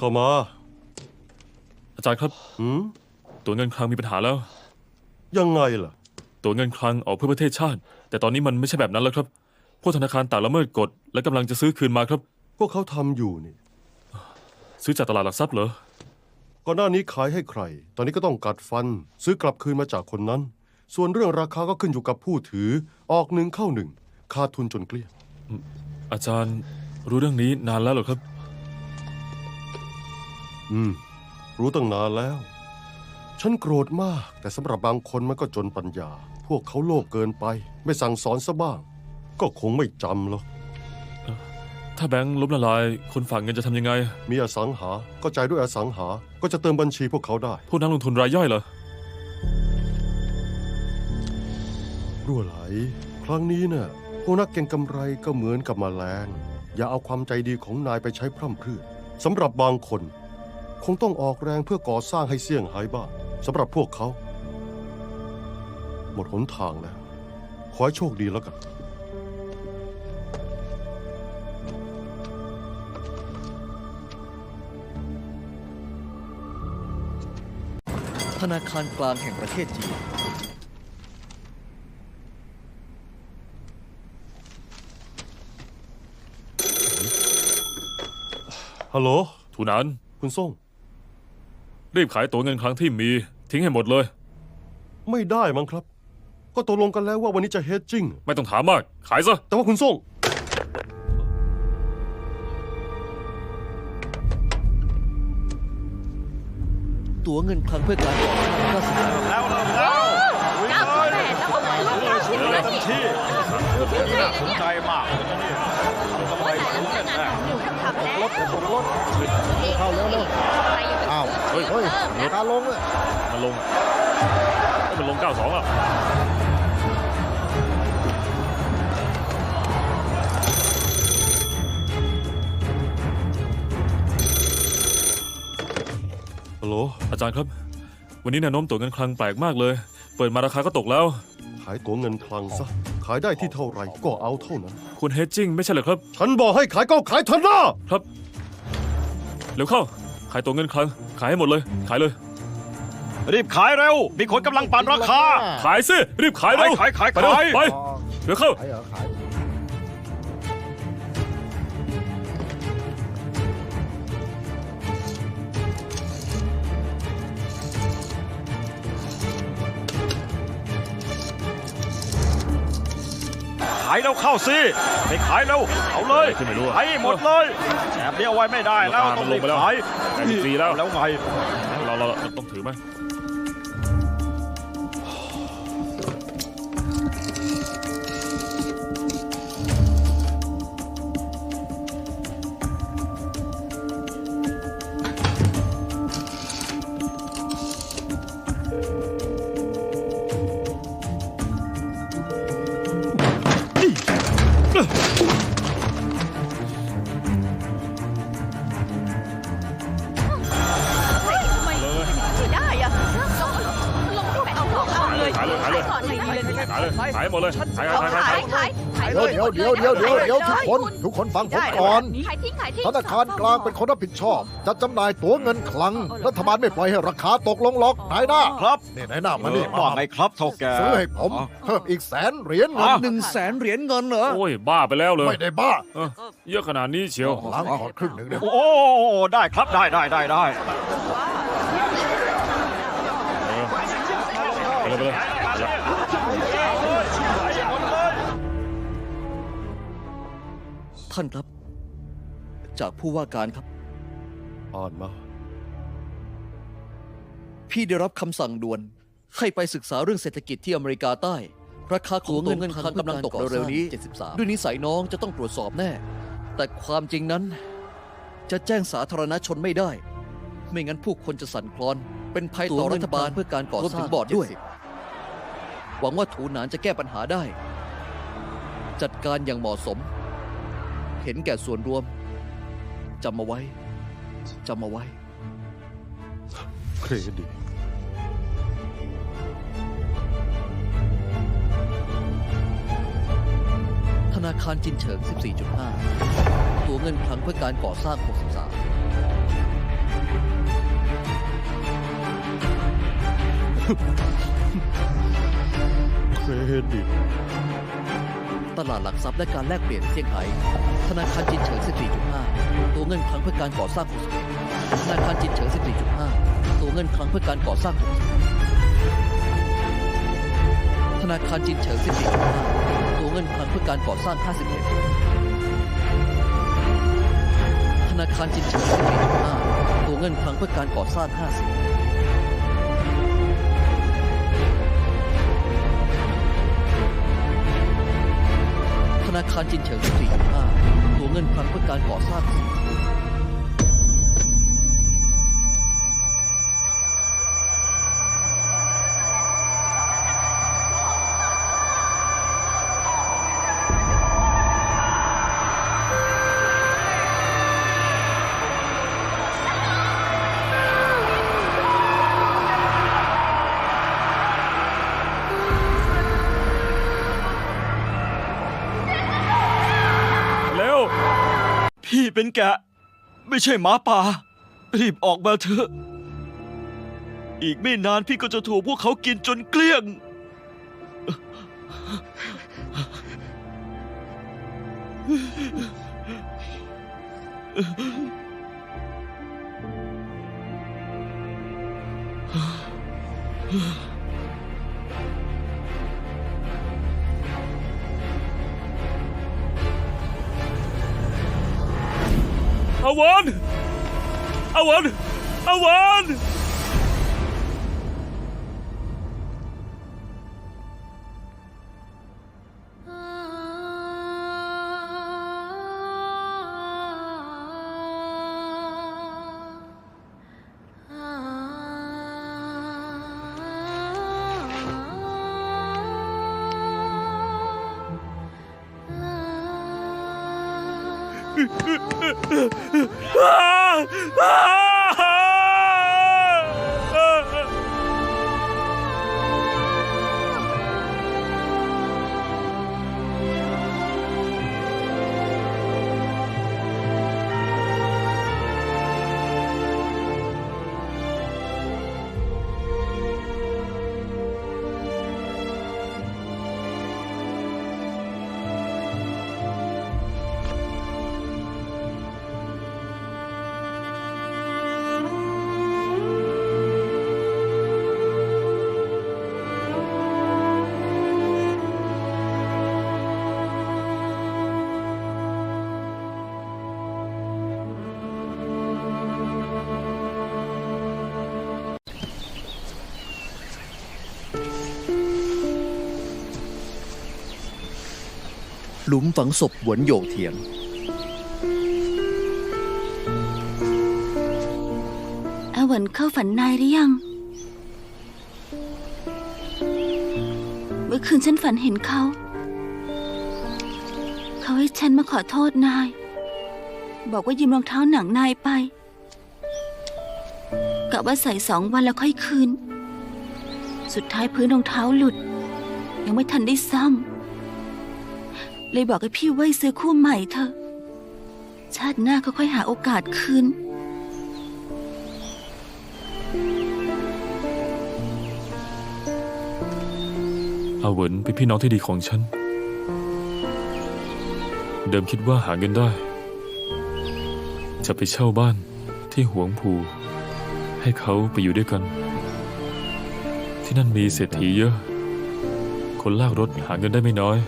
เข้ามา อาจารย์ครับหืมตัวเงินคลังมีปัญหาแล้ว ยังไงล่ะ ตัวเงินคลังออกเพื่อประเทศชาติ แต่ตอนนี้มันไม่ใช่แบบนั้นแล้วครับ พวกธนาคารต่างละเมิดกฎและกำลังจะซื้อคืนมาครับพวกเขาทำอยู่นี่ ซื้อจากตลาดหลักทรัพย์เหรอ ก่อนหน้านี้ขายให้ใคร ตอนนี้ก็ต้องกัดฟัน ซื้อกลับคืนมาจากคนนั้น ส่วนเรื่องราคาก็ขึ้นอยู่กับผู้ถือ ออกหนึ่งเข้าหนึ่ง ขาดทุนจนเกลี้ยงอาจารย์รู้เรื่องนี้นานแล้วเหรอครับ อืม รู้ตั้งนานแล้ว ฉันโกรธมาก แต่สำหรับบางคนมันก็จนปัญญา พวกเขาโลภเกินไป ไม่สั่งสอนซะบ้าง ก็คงไม่จำหรอก ถ้าแบงค์ล้มละลาย คนฝากเงินจะทำยังไง มีอสังหา ก็จ่ายด้วยอสังหา ก็จะเติมบัญชีพวกเขาได้ พวกนักลงทุนรายย่อยเหรอ รั่วไหล ครั้งนี้เนี่ยพวกนักเก็งกำไรก็เหมือนกับแมลง อย่าเอาความใจดีของนายไปใช้พร่ำเพรื่อสำหรับบางคน คงต้องออกแรงเพื่อก่อสร้างให้เสี่ยงหายบ้างสำหรับพวกเขา หมดหนทางแล้ว ขอให้โชคดีแล้วกัน ธนาคารกลางแห่งประเทศจีน ฮัลโหลถูนั้นคุณส่ง รีบขายตัวเงินคลังที่มี ทิ้งให้หมดเลย ไม่ได้มั้งครับ ก็ตกลงกันแล้วว่าวันนี้จะเฮดจิ้ง ไม่ต้องถามมาก ขายซะ แต่ว่าคุณส่ง ตั๋วเงินคลังเพื่อการก่อสร้างราชการแล้วเริ่มแล้วลุยเก้าเลสิบยแปดแล้วก็มาลุ้นเก้าสิบเริ่แล้วมนี่ที่นี่น่าสนใจมากเลยนะเนี่ย ฮ้ยเฮ้ยนะกาลงเลยมันลงมันลง 92อะฮัลโหลอาจารย์ครับ วันนี้แนวโน้มตัวเงินคลังแปลกมากเลย เปิดมาราคาก็ตกแล้ว ขายตั๋วเงินคลังซะ ขายได้ที่เท่าไหร่ก็เอาเท่านั้น คุณเฮดจิ้งไม่ใช่เหรอครับ ฉันบอกให้ขายก็ขายเถอะนะครับ เร็วเข้า ขายตัวเงินคลัง ขายให้หมดเลย ขายเลย รีบขายเร็ว มีคนกำลังปั่นราคา ขายสิ รีบขายเร็ว ขายขายไปเร็วขายไปเร็วเข้า ขาย แล้วเข้าสิไม่ขายแล้วเอาเลยขึ้นไม่รู้อะขายให้หมดเลยแอบเดียวไว้ไม่ได้แล้วราคาต้องมันลรีงบไปแล้วขายแปดสิบสี่แล้วแล้วไงเราเราเราต้องถือไหม ขายเลยขายให้หมดเลยขายขายเอาขายขาขายยขายขายเดี๋ยวเดี๋ยวเดี๋ยวเดี๋ยวเดี๋ยวเดี๋ยวทุกคน ทุกคนฟังผมก่อนขายทิ้งขายทิ้งธนาคารกลางเป็นคนรับผิดชอบ จะจำหน่ายตั๋วเงินคลัง รัฐบาลไม่ปล่อยให้ราคาตกลงหรอกนายหน้าครับนี่นายหน้ามานี่ว่าไงครับเท่าแกซื้อให้ผมเพิ่มอีกแสนเหรียญเงินอะหนึ่งแสนเหรียญเงินเหรอโอ้ยบ้าไปแล้วเลยไม่ได้บ้าเออเยอะขนาดนี้เชียวล้างขอดครึ่งหนึ่งเดี๋ยวโอ้ได้ครับได้ได้ได้ได้ไปเลยไปเลย ท่านครับ จากผู้ว่าการครับ อ่านมา พี่ได้รับคำสั่งด่วน ให้ไปศึกษาเรื่องเศรษฐกิจที่อเมริกาใต้ราคาของตัวเงินคลังกำลังตกเร็วๆนี้ ด้วยนิสัยน้องจะต้องตรวจสอบแน่ แต่ความจริงนั้น จะแจ้งสาธารณชนไม่ได้ ไม่งั้นผู้คนจะสั่นคลอน เป็นภัยต่อรัฐบาลเพื่อการก่อสร้างบอร์ดด้วย หวังว่าถูหนานจะแก้ปัญหาได้ จัดการอย่างเหมาะสม เห็นแก่ส่วนรวมจำมาไว้จำมาไว้ เครดิตธนาคารจินเฉิง 14.5 ตัวเงินคลังเพื่อการก่อสร้าง 63 เครดิต ตลาดหลักทรัพย์และการแลกเปลี่ยนเซี่ยงไฮ้ธนาคารจินเฉิง 14.5 ตัวเงินคลังเพื่อการก่อสร้าง61ธนาคารจินเฉิง 14.5 ตัวเงินคลังเพื่อการก่อสร้าง61ธนาคารจินเฉิง 14.5 ตัวเงินคลังเพื่อการก่อสร้าง 51ธนาคารจินเฉิง 14.5 ตัวเงินคลังเพื่อการก่อสร้าง 50 ธนาคารจินเฉิง4.5ตัวเงินคลังเพื่อการก่อสร้าง พี่เป็นแกะ ไม่ใช่หมาป่า รีบออกมาเถอะ อีกไม่นานพี่ก็จะถูกพวกเขากินจนเกลี้ยงอาวัน อา หลุมฝังศพหวนโยเถียง อาหวนเข้าฝันนายหรือยัง เมื่อคืนฉันฝันเห็นเขา เขาให้ฉันมาขอโทษนาย บอกว่ายืมรองเท้าหนังนายไปกะว่าใส่สองวันแล้วค่อยคืน สุดท้ายพื้นรองเท้าหลุด ยังไม่ทันได้ซ่อม เลยบอกให้พี่ไว้ซื้อคู่ใหม่เถอะ ชาติหน้าก็ค่อยหาโอกาสคืน อาเหวินเป็นพี่น้องที่ดีของฉัน เดิมคิดว่าหาเงินได้ จะไปเช่าบ้านที่หวงภู ให้เขาไปอยู่ด้วยกัน ที่นั่นมีเศรษฐีเยอะ คนลากรถหาเงินได้ไม่น้อย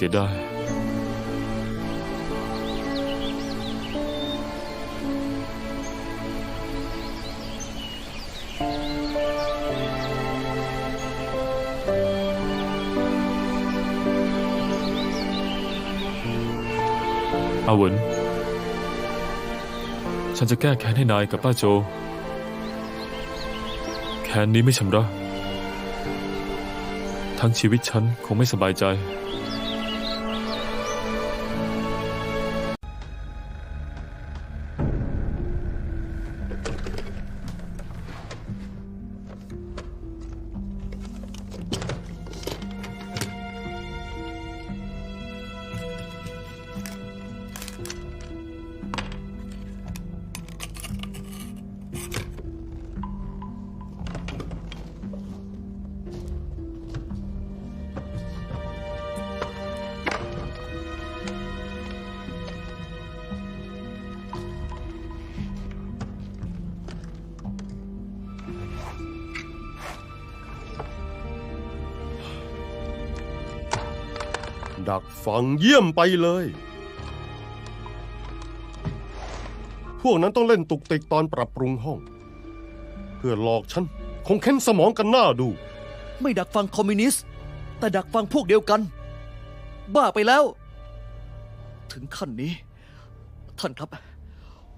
เสียดายอาเวินฉันจะแก้แค้นให้นายกับป้าโจ แค้นนี้ไม่ชำระ ทั้งชีวิตฉันคงไม่สบายใจ ดักฟังเยี่ยมไปเลย พวกนั้นต้องเล่นตุกติกตอนปรับปรุงห้อง เพื่อหลอกฉัน คงเค้นสมองกันหน้าดู ไม่ดักฟังคอมมิวนิสต์ แต่ดักฟังพวกเดียวกัน บ้าไปแล้ว ถึงขั้นนี้ ท่านครับ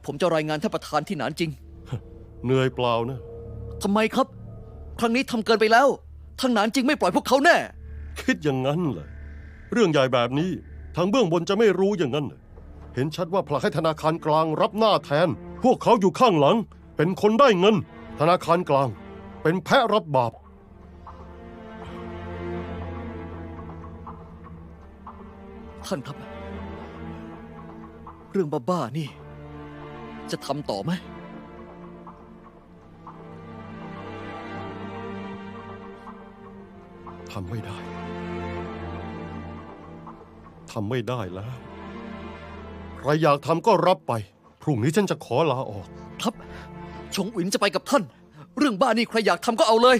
ผมจะรายงานท่านประธานที่หนานจริง เหนื่อยเปล่านะ ทำไมครับ ครั้งนี้ทำเกินไปแล้ว ทางหนานจริงไม่ปล่อยพวกเขาแน่ คิดอย่างนั้นเลย เรื่องใหญ่แบบนี้ทางเบื้องบนจะไม่รู้อย่างนั้นเหรอเห็นชัดว่าผลักให้ธนาคารกลางรับหน้าแทน พวกเขาอยู่ข้างหลัง เป็นคนได้เงิน ธนาคารกลาง เป็นแพะรับบาปท่านครับ เรื่องบ้าๆนี่ จะทำต่อไหม ทำไม่ได้ ทำไม่ได้แล้ว ใครอยากทำก็รับไป พรุ่งนี้ฉันจะขอลาออก ครับ ชงอินจะไปกับท่าน เรื่องบ้านี่ใครอยากทำก็เอาเลย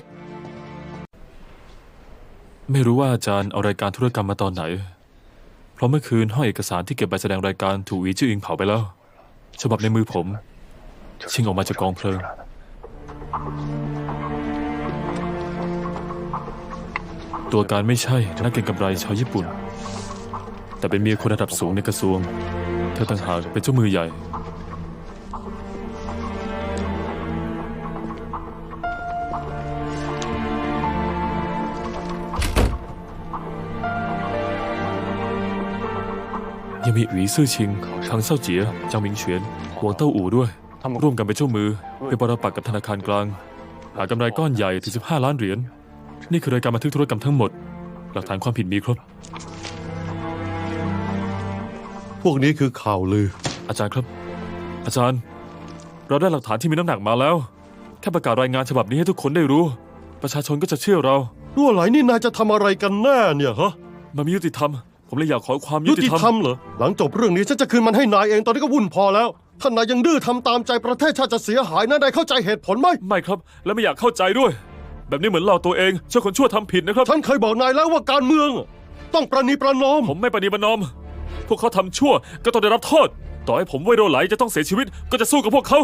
ไม่รู้ว่าอาจารย์เอารายการธุรกรรมมาตอนไหน เพราะเมื่อคืนห้องเอกสารที่เก็บใบแสดงรายการถูกอีจื้ออิงเผาไปแล้ว ฉบับในมือผม ชิงออกมาจากกองเพลิงตัวการไม่ใช่นักเก็งกำไรชาวญี่ปุ่น แต่เป็นเมียคนระดับสูงในกระทรวง เธอต่างหากเป็นเจ้ามือใหญ่ ยังมีหวีซื่อชิงทังเซาเจียจางหมิงเฉียนหวงเต้าอู่ด้วย ร่วมกันเป็นเจ้ามือ เป็นปรปักษ์กับธนาคารกลาง หากำไรก้อนใหญ่ถึง 15 ล้านเหรียญ นี่คือรายการบันทึกธุรกรรมทั้งหมด หลักฐานความผิดมีครบ พวกนี้คือข่าวลือ อาจารย์ครับ อาจารย์ เราได้หลักฐานที่มีน้ำหนักมาแล้ว แค่ประกาศรายงานฉบับนี้ให้ทุกคนได้รู้ ประชาชนก็จะเชื่อเรารั่วไหลนี่นายจะทำอะไรกันแน่เนี่ยฮะ มันไม่ยุติธรรม ผมเลยอยากขอความยุยุติติธรรมธรรมเหรอ หลังจบเรื่องนี้ฉันจะคืนมันให้นายเองตอนนี้ก็วุ่นพอแล้วถ้านายยังดื้อทำตามใจประเทศชาติจะเสียหายนะนายเข้าใจเหตุผลไหม ไม่ครับ และไม่อยากเข้าใจด้วย แบบนี้เหมือนเราตัวเองช่วยคนชั่วทำผิดนะครับ ฉันเคยบอกนายแล้วว่าการเมืองอะต้องประนีประนอม ผมไม่ปฏิบัตินอม พวกเขาทำชั่วก็ต้องได้รับโทษ ต่อให้ผมไวโรไหลจะต้องเสียชีวิตก็จะสู้กับพวกเขา